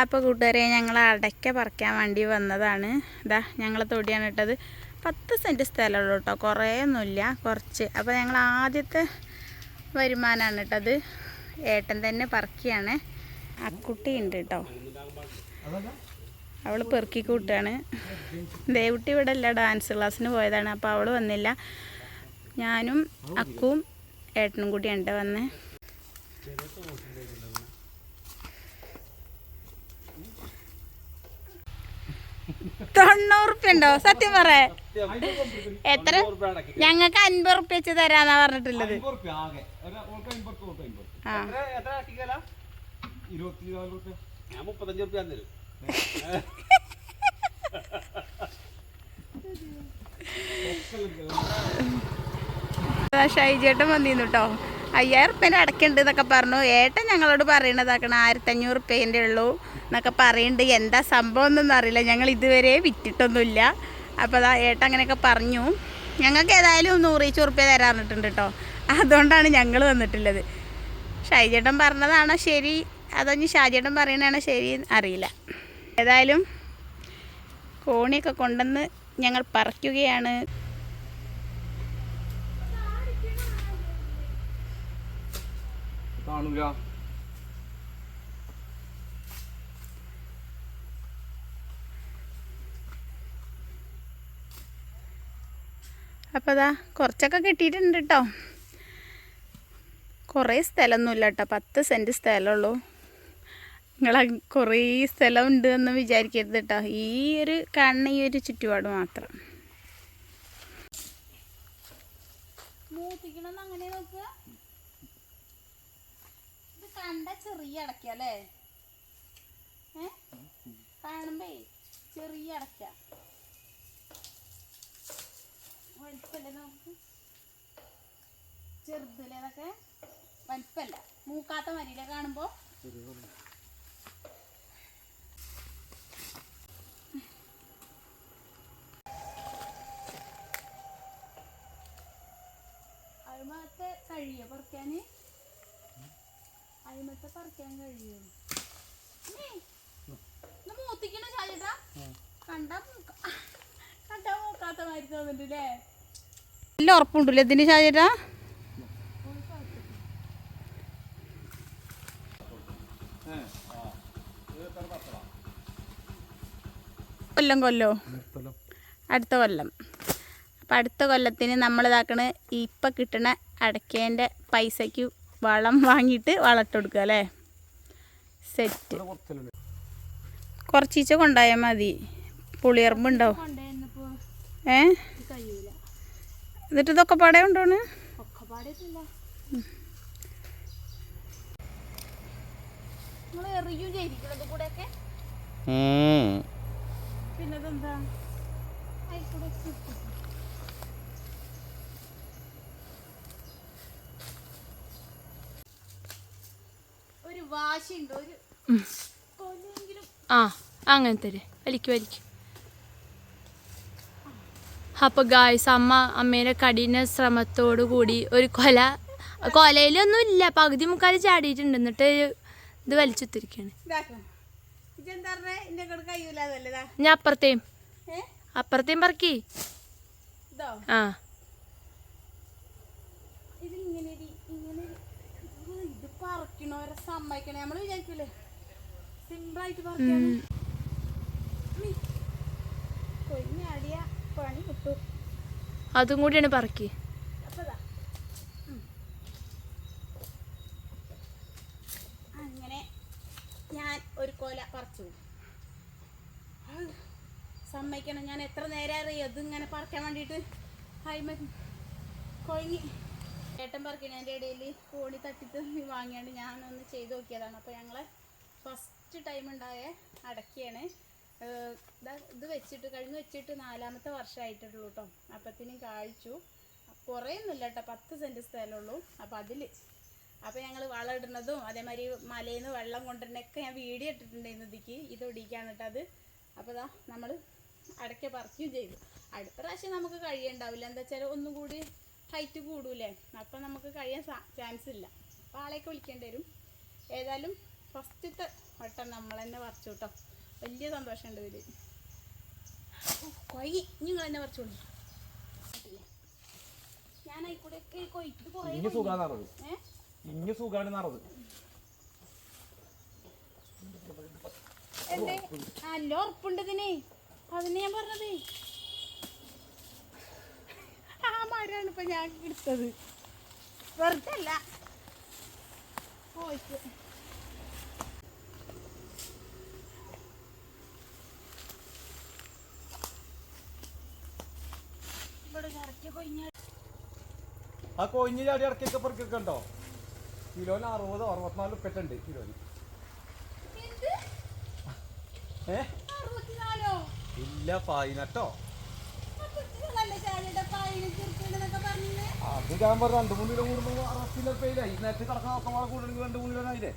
അപ്പോൾ കൂട്ടുകാരെ ഞങ്ങൾ അടയ്ക്ക പറിക്കാൻ വേണ്ടി വന്നതാണ്. ഇതാ ഞങ്ങൾ തൊടിയാണ് ഇട്ടത്. പത്ത് സെന്റ് സ്ഥലമുള്ളൂ കേട്ടോ കുറേയൊന്നുമില്ല കുറച്ച്. അപ്പോൾ ഞങ്ങൾ ആദ്യത്തെ വരുമാനമാണ് ഇട്ടത്. ഏട്ടൻ തന്നെ പറിക്കുകയാണ്. അക്കുട്ടി ഉണ്ട് കേട്ടോ അവൾ പെറുക്കി കൂട്ടുകയാണ് ദേവുട്ടി ഇവിടെ അല്ല ഡാൻസ് ക്ലാസ്സിന് പോയതാണ്. അപ്പോൾ അവൾ വന്നില്ല. ഞാനും അക്കുവും ഏട്ടനും കൂടിയാണ് വന്നേ. ഉണ്ടോ? സത്യം പറ എത്ര? ഞങ്ങൾക്ക് അൻപത് റുപ്യ വെച്ച് തരാന്നാ പറഞ്ഞിട്ടുള്ളത്. ഷൈജേട്ടൻ വന്നിരുന്നു കേട്ടോ അയ്യായിരം റുപ്യേന്റെ അടക്കുണ്ട് എന്നൊക്കെ പറഞ്ഞു. ഏട്ടൻ ഞങ്ങളോട് പറയണതാക്കണം ആയിരത്തഞ്ഞൂറ് റുപ്യേന്റെ ഉള്ളൂ എന്നൊക്കെ പറയുന്നുണ്ട് എന്താ സംഭവം എന്നൊന്നും അറിയില്ല. ഞങ്ങൾ ഇതുവരെ വിറ്റിട്ടൊന്നുമില്ല. അപ്പോൾ അതാ ഏട്ടൻ അങ്ങനെയൊക്കെ പറഞ്ഞു. ഞങ്ങൾക്ക് ഏതായാലും നൂറീച്ച് റുപ്യ തരാൻ പറഞ്ഞിട്ടുണ്ട് കേട്ടോ. അതുകൊണ്ടാണ് ഞങ്ങൾ വന്നിട്ടുള്ളത്. ഷൈജേട്ടൻ പറഞ്ഞതാണോ ശരി? അതോ ഷാജേട്ടൻ പറയണതാണോ ശരി അറിയില്ല. ഏതായാലും കോണിയൊക്കെ കൊണ്ടുവന്ന് ഞങ്ങൾ പറിക്കുകയാണ്. കാണൂല അപ്പോൾ അതാ കുറച്ചൊക്കെ കിട്ടിയിട്ടുണ്ട് കേട്ടോ കുറേ സ്ഥലമൊന്നുമില്ല കേട്ടോ പത്ത് സെന്റ് സ്ഥലമുള്ളൂ. നിങ്ങൾ കുറേ സ്ഥലം ഉണ്ട് എന്ന് വിചാരിക്കരുത് കേട്ടോ ഈ ഒരു കാണുന്ന ഈ ഒരു ചുറ്റുപാട് മാത്രം അങ്ങനെ നോക്കുക ഇത് ചെറിയ അടയ്ക്കല്ലേ ഏ? കാണുമ്പേ ചെറിയ അടയ്ക്ക. വലിപ്പല്ലേ ചെറുതല്ലേ അതൊക്കെ? വലിപ്പല്ല. മൂക്കാത്ത മരിയിലെ കാണുമ്പോ? കഴിയ പറിക്കാന്. അഴിമത്തെ പറിക്കാൻ കഴിയും. മൂത്തിക്കണ ചാലിട്ടാ കണ്ടാ കണ്ടാ മൂക്കാത്ത മാതിരി തോന്നുന്നുണ്ടല്ലേ? നല്ല ഉറപ്പുണ്ടല്ലേ ഇതിന് ചായട്ടാ കൊല്ലം കൊല്ലോ. അടുത്ത കൊല്ലം. അപ്പം അടുത്ത കൊല്ലത്തിന് നമ്മൾ ഇതാക്കണ ഇപ്പം കിട്ടണ അടയ്ക്കേന്റെ പൈസയ്ക്ക് വളം വാങ്ങിയിട്ട് കൊടുക്കുക അല്ലേ? സെറ്റ്. കുറച്ചീച്ച കൊണ്ടായാൽ മതി. പുളിയറമ്പുണ്ടാവും ഏ? എന്നിട്ട് ഇതൊക്കെ പാടെ ഉണ്ടോണ് എറിയും വാശിയുണ്ട്. ഒരു ആ അങ്ങനെ തരെ. വലിക്കും വലിക്കും. അപ്പോൾ ഗായ്സ് അമ്മ അമ്മേന്റെ കഠിന ശ്രമത്തോടു കൂടി ഒരു കൊല കൊലയിലൊന്നും ഇല്ല പകുതി മുക്കാൽ ചാടിയിട്ടുണ്ട്. എന്നിട്ട് ഇത് വലിച്ചുത്തിരിക്കാണ്. ഞാൻ അപ്പുറത്തേം. അപ്പുറത്തേം അപ്പുറത്തെയും പറക്കി ആ ഇത് ഇങ്ങനെ ഒരു ഇങ്ങനെ ഒരു ഇത് ഇത് പറിക്കണവരെ സമ്മതിക്കണേ. നമ്മൾ വിചാരിക്കൂലേ? സിമ്പിളായിട്ട് പറിക്കാണ് കൊഞ്ഞാടിയ പണി കിട്ടും. അതും കൂടിയാണ് പറക്കി. അങ്ങനെ ഞാൻ ഒരു കോല പറിച്ചു. സമ്മതിക്കണം. ഞാൻ എത്ര നേരം അറിയോ? ഇതിങ്ങനെ പറിക്കാൻ വേണ്ടിയിട്ട്. ഹൈമ കൊഴങ്ങി ഏട്ടൻ എന്റെ ഇടയിൽ കോണി തട്ടിട്ട് വാങ്ങിയാണ്ട് ഞാനൊന്ന് ചെയ്ത് നോക്കിയതാണ്. അപ്പോൾ ഞങ്ങളെ ഫസ്റ്റ് ടൈം ഉണ്ടായ അടക്കിയാണ്. ഇത് വെച്ചിട്ട് കഴിഞ്ഞ് വെച്ചിട്ട് നാലാമത്തെ വർഷമായിട്ടുള്ളൂ കേട്ടോ അപ്പത്തിനും കാഴ്ചു കുറേയൊന്നുമില്ല കേട്ടോ പത്ത് സെന്റ് സ്ഥലമുള്ളൂ അപ്പോൾ അതിൽ അപ്പോൾ ഞങ്ങൾ വളം ഇടുന്നതും അതേമാതിരി മലയിൽ നിന്ന് വെള്ളം കൊണ്ടുവരുന്നതൊക്കെ ഞാൻ വീഡിയോ ഇട്ടിട്ടുണ്ടായിരുന്നു ഇതിക്ക്. ഇത് ഒടിക്കാണ് കേട്ടോ അത്. അപ്പോൾ ഇതാ നമ്മൾ അടയ്ക്ക പറിക്കുകയും ചെയ്തു. അടുത്ത പ്രാവശ്യം നമുക്ക് കഴിയുണ്ടാവില്ല. എന്താ വെച്ചാൽ ഒന്നും കൂടി ഹൈറ്റ് കൂടൂലേ അപ്പം നമുക്ക് കഴിയാൻ ചാൻസ് ഇല്ല. അപ്പോൾ ആളെയൊക്കെ വിളിക്കേണ്ടി വരും. ഏതായാലും ഫസ്റ്റത്തെ വട്ടം നമ്മൾ തന്നെ പറിച്ചു കേട്ടോ. വലിയ സന്തോഷമുണ്ട് ഇതിൽ കൊയ്യ് നിങ്ങൾ തന്നെ ഞാൻ കൊയ്ത്ത് കുറേ സുഖാന്നറത് ഏ? ഇനി സുഖാണ് നറത് എന്തേ? നല്ല ഉറപ്പുണ്ട് ഇതിന്. അതിന് ഞാൻ പറഞ്ഞത്. മരമാണ് ഇപ്പൊ ഞാൻ എടുത്തത്. വെറുതെ അല്ല. പോയിട്ട്. ആ കൊഞ്ഞ് ചാടി ഇറക്കിയൊക്കെ പെറുക്കൊക്കെ ഉണ്ടോ കിലോന് അറുപത് അറുപത്തിനാല് ഉപ്പറ്റുണ്ട് കിലോന്. ഏ? ഇല്ല പതിനെട്ടോ അത് ഞാൻ പറഞ്ഞു രണ്ട് മൂന്ന് കിലോ കൂടുമ്പോ കിലോ പേയിലായി നേരത്തെ ഒക്കെ വളരെ കൂടുതൽ രണ്ട് മൂന്ന് കിലോ ആയില്ലേ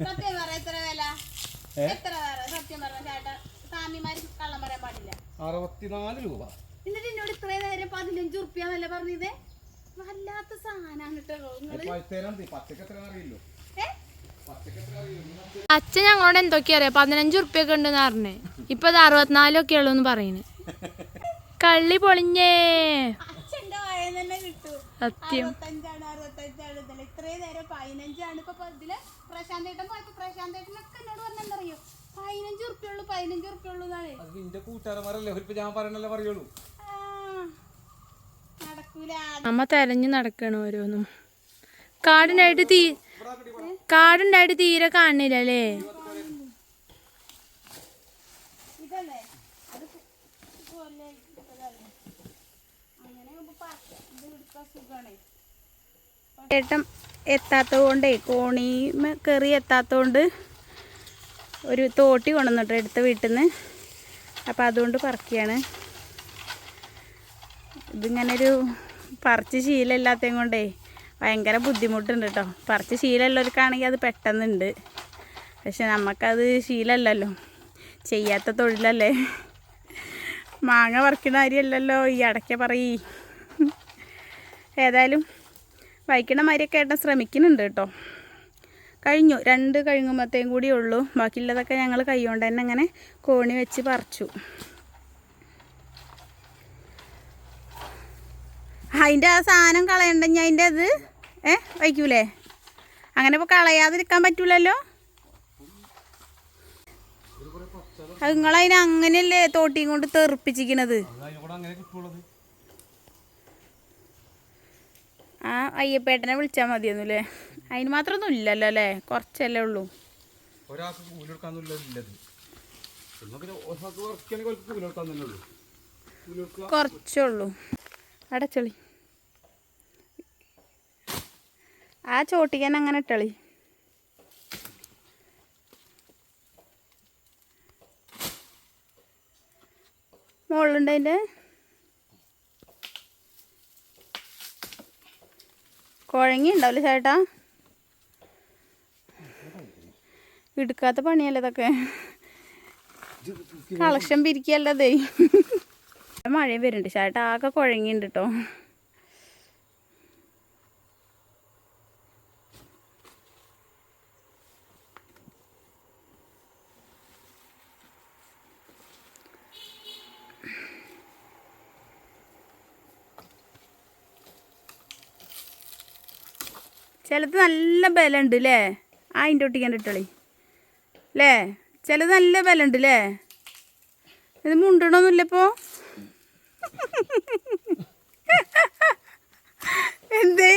സത്യം പറ എത്ര വില? ഏ? എത്ര വേറെ സത്യം പറഞ്ഞ ചേട്ടാ സ്വാമിമാര് കള്ളം പറയാൻ പാടില്ല. അറുപത്തിനാല് രൂപ. എന്നിട്ട് എന്നോട് ഇത്രയും നേരം പതിനഞ്ച് ഉറുപ്പ്യാന്നല്ലേ പറഞ്ഞത് വല്ലാത്ത സാധനമാണ് കേട്ടോ അറിയില്ലോ? അച്ഛൻ ഞങ്ങളോട് എന്തൊക്കെയാ അറിയാം? പതിനഞ്ച് ഉറുപ്പ്യൊക്കെ ഉണ്ടെന്ന് പറഞ്ഞേ. ഇപ്പൊ അത് അറുപത്തിനാലൊക്കെ പറയുന്നു. കള്ളി പൊളിഞ്ഞേ. സത്യം. ഇത്രയും നേരം പതിനഞ്ചാണ്. ഇപ്പൊ ഇതിൽ പ്രശാന്തേട്ടൻ പോയപ്പോ പ്രശാന്തേട്ടനൊക്കെ എന്നോട് പറഞ്ഞെന്തറിയോ പതിനഞ്ച് ഉറുപ്പ്യുള്ളൂ പതിനഞ്ച് ഉറുപ്പ്യുള്ളൂ എന്നാണ്. അത് നിന്റെ കൂട്ടുകാരന്മാരല്ലേ? ഇപ്പൊ ഞാൻ പറയണല്ലേ പറയുള്ളൂ. അമ്മ തെരഞ്ഞു നടക്കണ ഓരോന്നും. കാടുണ്ടായിട്ട് തീ കാടുണ്ടായിട്ട് തീരെ കാണില്ല അല്ലേ ഇതല്ലേ അത് പോലെ ഇട്ടതല്ലേ അങ്ങനെ ആവുമ്പോ പാക്ക- ഇത് എടുക്കാൻ സുഖാണേ ഏട്ടം എത്താത്തത് കൊണ്ടേ കോണിമ കയറി എത്താത്തത് ഒരു തോട്ടി കൊണ്ടുവന്നിട്ട് എടുത്ത വീട്ടിൽ നിന്ന് അപ്പം അതുകൊണ്ട് പറക്കുകയാണ് ഇതിങ്ങനെ ഒരു പറിച്ച് ശീലമില്ലാത്തതും കൊണ്ടേ ഭയങ്കര ബുദ്ധിമുട്ടുണ്ട് കേട്ടോ. പറിച്ച് ശീലമുള്ളവർക്കാണെങ്കിൽ അത് പെട്ടെന്നുണ്ട്. പക്ഷെ നമുക്കത് ശീലമല്ലല്ലോ. ചെയ്യാത്ത തൊഴിലല്ലേ. മാങ്ങ പറിക്കണ കാര്യമല്ലല്ലോ. ഈ അടയ്ക്ക പറയ്. ഏതായാലും വായിക്കണ മാതിരിയൊക്കെ ഏട്ടൻ ശ്രമിക്കുന്നുണ്ട് കേട്ടോ. കഴിഞ്ഞു. രണ്ട് കഴുങ്ങുമ്പത്തേയും കൂടി ഉള്ളൂ. ബാക്കിയുള്ളതൊക്കെ ഞങ്ങൾ കൈകൊണ്ട് തന്നെ അങ്ങനെ കോണി വെച്ച് പറിച്ചു. അതിന്റെ ആ സാധനം കളയണ്ടെങ്കിൽ അതിന്റെ അത് ഏ വയ്ക്കൂലേ? അങ്ങനെ ഇപ്പോൾ കളയാതിരിക്കാൻ പറ്റൂലല്ലോ? അത് നിങ്ങളതിനെ അങ്ങനെയല്ലേ തോട്ടിയും കൊണ്ട് തെറിപ്പിച്ചിരിക്കണത് അത് അതിനെ കൂടെ അങ്ങനെ കിട്ടുള്ളത് ആ അയ്യപ്പേട്ടനെ വിളിച്ചാൽ മതിയെന്നു അല്ലേ അതിന് മാത്രമൊന്നും ഇല്ലല്ലോ അല്ലേ? കുറച്ചല്ലേ ഉള്ളൂ. കുറച്ചുള്ളൂ കുറച്ചേ ഉള്ളൂ. അടച്ചളി. ആ ചോട്ടിക്കാൻ അങ്ങനെ ഇട്ടളി. മുകളിലുണ്ട് അതിന്റെ? കുഴങ്ങി ഉണ്ടാവില്ല ചേട്ടാ? എടുക്കാത്ത പണിയല്ലേ ഇതൊക്കെ? കളക്ഷൻ പിരിക്കല്ലതേ മഴയും വരുന്നുണ്ട്. ചേട്ടാ ആകെ കുഴങ്ങിണ്ട് കേട്ടോ ചിലത് നല്ല ബലമുണ്ട് അല്ലേ ആ അതിന്റെ ഒട്ടിക്കാൻ ഇട്ടോളി. അല്ലേ ചിലത് നല്ല ബലമുണ്ട് അല്ലേ ഇത് മുണ്ടണമൊന്നുമില്ല ഇപ്പോൾ എന്തേ?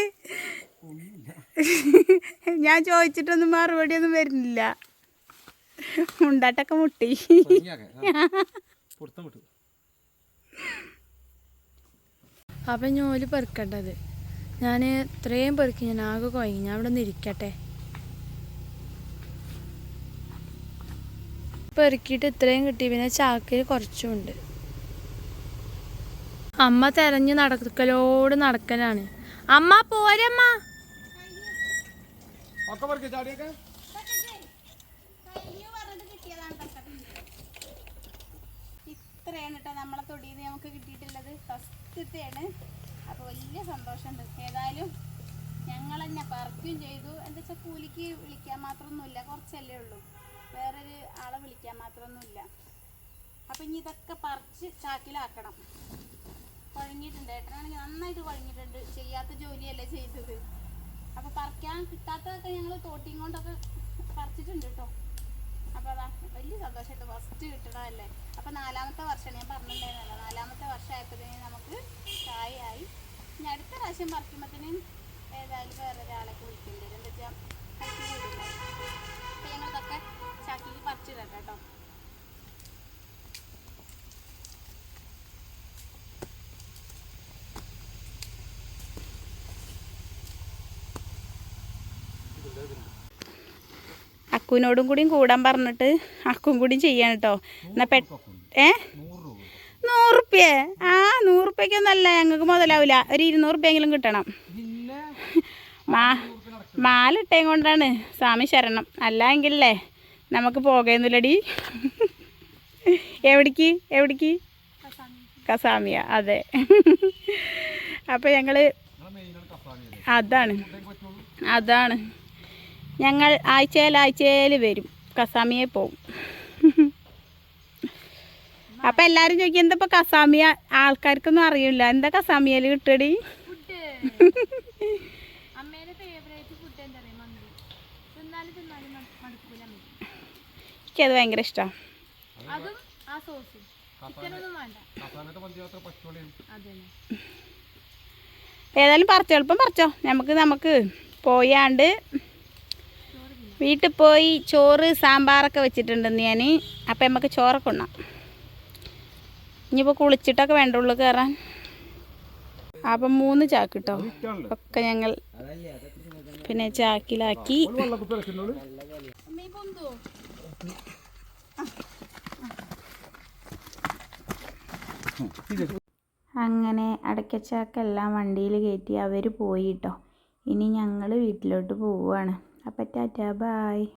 ഞാൻ ചോദിച്ചിട്ടൊന്നും മറുപടി ഒന്നും വരുന്നില്ല. മുണ്ടാട്ടൊക്കെ മുട്ടി. അപ്പം ഞോൽ പെറുക്കണ്ടത്. ഞാൻ ഇത്രയും പെറുക്കി ഞാൻ ആകെ കുഴങ്ങി ഞാൻ അവിടെ നിന്ന് ഇരിക്കട്ടെ. പെറുക്കിയിട്ട് ഇത്രയും കിട്ടി. പിന്നെ ചാക്കിൽ കുറച്ചുമുണ്ട് അമ്മ തെരഞ്ഞു നടക്കലോട് നടക്കലാണ്. അമ്മ പോരമ്മ. ഇത്രയാണ് കേട്ടോ നമ്മളെ തൊടിയിൽ നമുക്ക് കിട്ടിയിട്ടുള്ളത്. ഫസ്റ്റത്തെയാണ് അപ്പോൾ വലിയ സന്തോഷമുണ്ട്. ഏതായാലും ഞങ്ങൾ തന്നെ പറിക്കുകയും ചെയ്തു. എന്താ വെച്ചാൽ കൂലിക്ക് വിളിക്കാൻ മാത്രമൊന്നുമില്ല. കുറച്ചല്ലേ ഉള്ളൂ. വേറൊരു ആളെ വിളിക്കാൻ മാത്രമൊന്നുമില്ല. അപ്പം ഇനി ഇതൊക്കെ പറിച്ച് ചാക്കിലാക്കണം. കുഴങ്ങിയിട്ടുണ്ട് ഏട്ടനാണെങ്കിൽ നന്നായിട്ട് കുഴങ്ങിയിട്ടുണ്ട് ചെയ്യാത്ത ജോലിയല്ലേ ചെയ്തത്. അപ്പോൾ പറിക്കാൻ കിട്ടാത്തതൊക്കെ ഞങ്ങൾ തോട്ടിയും കൊണ്ടൊക്കെ പറിച്ചിട്ടുണ്ട് കേട്ടോ അപ്പോൾ അതാ വലിയ സന്തോഷമായിട്ട് ഫസ്റ്റ് കിട്ടണമല്ലേ അപ്പോൾ നാലാമത്തെ വർഷം ഞാൻ പറഞ്ഞിട്ടുണ്ടായിരുന്നല്ലോ നാലാമത്തെ വർഷമായപ്പോഴത്തേന് നമുക്ക് കായായി ഇനി അടുത്ത പ്രാവശ്യം പറിക്കുമ്പോഴത്തേനും ഏതായാലും വേറെ ഒരാളൊക്കെ വിളിക്കേണ്ടി വരും. എന്താ വെച്ചാൽ കഴിച്ചു കൂടില്ല അപ്പോൾ ഞങ്ങളിതൊക്കെ ചാക്കിൽ പറിച്ചിടട്ടെ കേട്ടോ. അക്കുവിനോടും കൂടിയും കൂടാൻ പറഞ്ഞിട്ട് അക്കും കൂടിയും ചെയ്യാണ് കേട്ടോ എന്നാ പെ ഏ? നൂറ് രൂപ നൂറുപ്യ. ആ നൂറുപ്യക്കൊന്നല്ല ഞങ്ങൾക്ക് മുതലാവില്ല ഒരു ഇരുന്നൂറുപ്യെങ്കിലും കിട്ടണം. മാ മാലിട്ടേം കൊണ്ടാണ് സ്വാമി ശരണം. അല്ല നമുക്ക് പോകയൊന്നുമില്ലടി എവിടേക്ക്? എവിടേക്ക്? കസാമിയ അതെ. അപ്പോൾ ഞങ്ങൾ അതാണ്. അതാണ്. ഞങ്ങൾ ആഴ്ചയിൽ ആഴ്ചയിൽ വരും. കസാമിയെ പോവും. അപ്പം എല്ലാരും ചോദിക്കും എന്താ ഇപ്പം കസാമിയ ആൾക്കാർക്കൊന്നും അറിയില്ല. എന്താ കസാമിയയിൽ കിട്ടടി? എനിക്കത് ഭയങ്കര ഇഷ്ടമാണ് ഏതായാലും പറിച്ചോ എളുപ്പം പറിച്ചോ. നമുക്ക് നമുക്ക് പോയാണ്ട് വീട്ടിൽ പോയി ചോറ് സാമ്പാറൊക്കെ വെച്ചിട്ടുണ്ടെന്ന് ഞാൻ അപ്പം നമുക്ക് ചോറൊക്കെ ഉണ്ണാം. ഇനിയിപ്പോൾ കുളിച്ചിട്ടൊക്കെ വേണ്ടുള്ളൂ കയറാൻ അപ്പം മൂന്ന് ചാക്ക് ഒക്കെ ഞങ്ങൾ പിന്നെ ചാക്കിലാക്കി. അങ്ങനെ അടയ്ക്കച്ചാക്കെല്ലാം വണ്ടിയിൽ കയറ്റി അവർ പോയി കേട്ടോ ഇനി ഞങ്ങൾ വീട്ടിലോട്ട് പോവുകയാണ് അപ്പം ടാറ്റാ ബായ്.